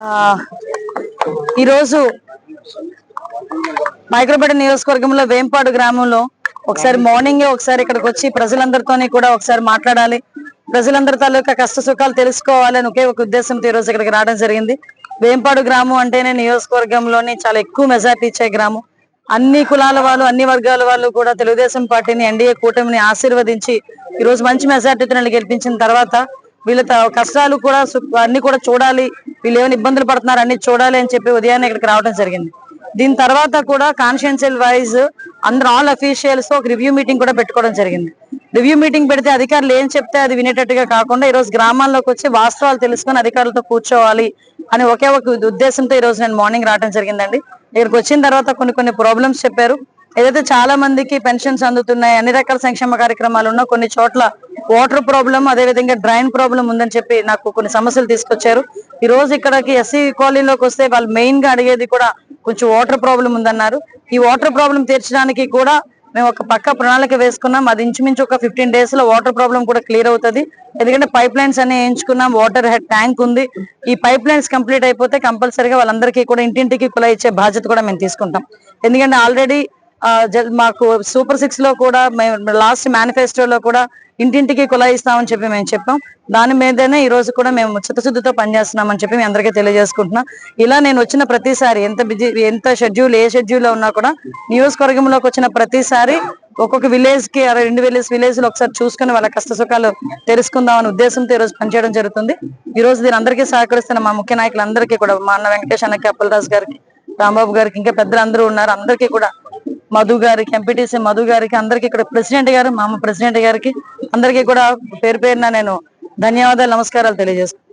ఆ, ఈరోజు మైక్రోపేట నియోజకవర్గంలో వేంపాడు గ్రామంలో ఒకసారి మార్నింగ్ ఒకసారి ఇక్కడికి వచ్చి ప్రజలందరితోని కూడా ఒకసారి మాట్లాడాలి. ప్రజలందరి తాలూకా కష్ట సుఖాలు తెలుసుకోవాలని ఒకే ఒక ఉద్దేశంతో ఈ రోజు ఇక్కడికి రావడం జరిగింది. వేంపాడు గ్రామం అంటేనే నియోజకవర్గంలోని చాలా ఎక్కువ మెజార్టీ ఇచ్చే గ్రామం. అన్ని కులాల వాళ్ళు అన్ని వర్గాల వాళ్ళు కూడా తెలుగుదేశం పార్టీని ఎన్డీఏ కూటమిని ఆశీర్వదించి ఈరోజు మంచి మెజార్టీతో గెలిపించిన తర్వాత వీళ్ళ త- కష్టాలు కూడా అన్ని కూడా చూడాలి. వీళ్ళు ఏమైనా ఇబ్బందులు పడుతున్నారు అన్ని చూడాలి అని చెప్పి ఉదయాన్నే ఇక్కడికి రావడం జరిగింది. దీని తర్వాత కూడా కాన్షియన్షియల్ వైజ్ అందరు ఆల్ అఫీషియల్స్ ఒక రివ్యూ మీటింగ్ కూడా పెట్టుకోవడం జరిగింది. రివ్యూ మీటింగ్ పెడితే అధికారులు ఏం చెప్తే అది వినేటట్టుగా కాకుండా ఈరోజు గ్రామాల్లోకి వచ్చి వాస్తవాలు తెలుసుకొని అధికారులతో కూర్చోవాలి అని ఒకే ఒక ఉద్దేశంతో ఈ రోజు నేను మార్నింగ్ రావడం జరిగిందండి. ఇక్కడికి వచ్చిన తర్వాత కొన్ని కొన్ని ప్రాబ్లమ్స్ చెప్పారు. ఏదైతే చాలా మందికి పెన్షన్స్ అందుతున్నాయి అన్ని రకాల సంక్షేమ కార్యక్రమాలు ఉన్నా కొన్ని చోట్ల వాటర్ ప్రాబ్లం అదే విధంగా డ్రైన్ ప్రాబ్లం ఉందని చెప్పి నాకు కొన్ని సమస్యలు తీసుకొచ్చారు. ఈ రోజు ఇక్కడికి ఎస్సీ కాలనీలోకి వస్తే వాళ్ళు మెయిన్గా అడిగేది కూడా కొంచెం వాటర్ ప్రాబ్లం ఉందన్నారు. ఈ వాటర్ ప్రాబ్లం తీర్చడానికి కూడా మేము ఒక పక్క ప్రణాళిక వేసుకున్నాం. అది ఇంచుమించు ఒక ఫిఫ్టీన్ డేస్లో వాటర్ ప్రాబ్లం కూడా క్లియర్ అవుతుంది. ఎందుకంటే పైప్ లైన్స్ అనే వేయించుకున్నాం. వాటర్ హెడ్ ట్యాంక్ ఉంది. ఈ పైప్ లైన్స్ కంప్లీట్ అయిపోతే కంపల్సరీగా వాళ్ళందరికీ కూడా ఇంటింటికి కుల ఇచ్చే బాధ్యత కూడా మేము తీసుకుంటాం. ఎందుకంటే ఆల్రెడీ మాకు సూపర్ సిక్స్లో కూడా మేము లాస్ట్ మేనిఫెస్టోలో కూడా ఇంటింటికి కులాయిస్తామని చెప్పి మేము చెప్పాం. దాని మీదనే ఈ రోజు కూడా మేము చిత్తశుద్ధితో పనిచేస్తున్నామని చెప్పి మీ అందరికీ తెలియజేసుకుంటున్నాం. ఇలా నేను వచ్చిన ప్రతిసారి ఎంత బిజీ ఎంత షెడ్యూల్ ఏ షెడ్యూల్లో ఉన్నా కూడా నియోజకవర్గంలోకి వచ్చిన ప్రతిసారి ఒక్కొక్క విలేజ్కి రెండు విలేజ్ విలేజ్లో ఒకసారి చూసుకుని వాళ్ళ కష్ట సుఖాలు తెలుసుకుందాం అనే ఉద్దేశంతో ఈ రోజు పనిచేయడం జరుగుతుంది. ఈ రోజు దీని అందరికీ సహకరిస్తున్న మా ముఖ్య నాయకులందరికీ కూడా మా అన్న వెంకటేష్ అన్నకి అప్పలరాజు గారికి రాంబాబు గారికి ఇంకా పెద్దలందరూ ఉన్నారు. అందరికీ కూడా మధు గారికి ఎంపీటీసీ మధు గారికి అందరికి ఇక్కడ ప్రెసిడెంట్ గారు మా ప్రెసిడెంట్ గారికి అందరికీ కూడా పేరు పేరున నేను ధన్యవాదాలు నమస్కారాలు తెలియజేస్తాను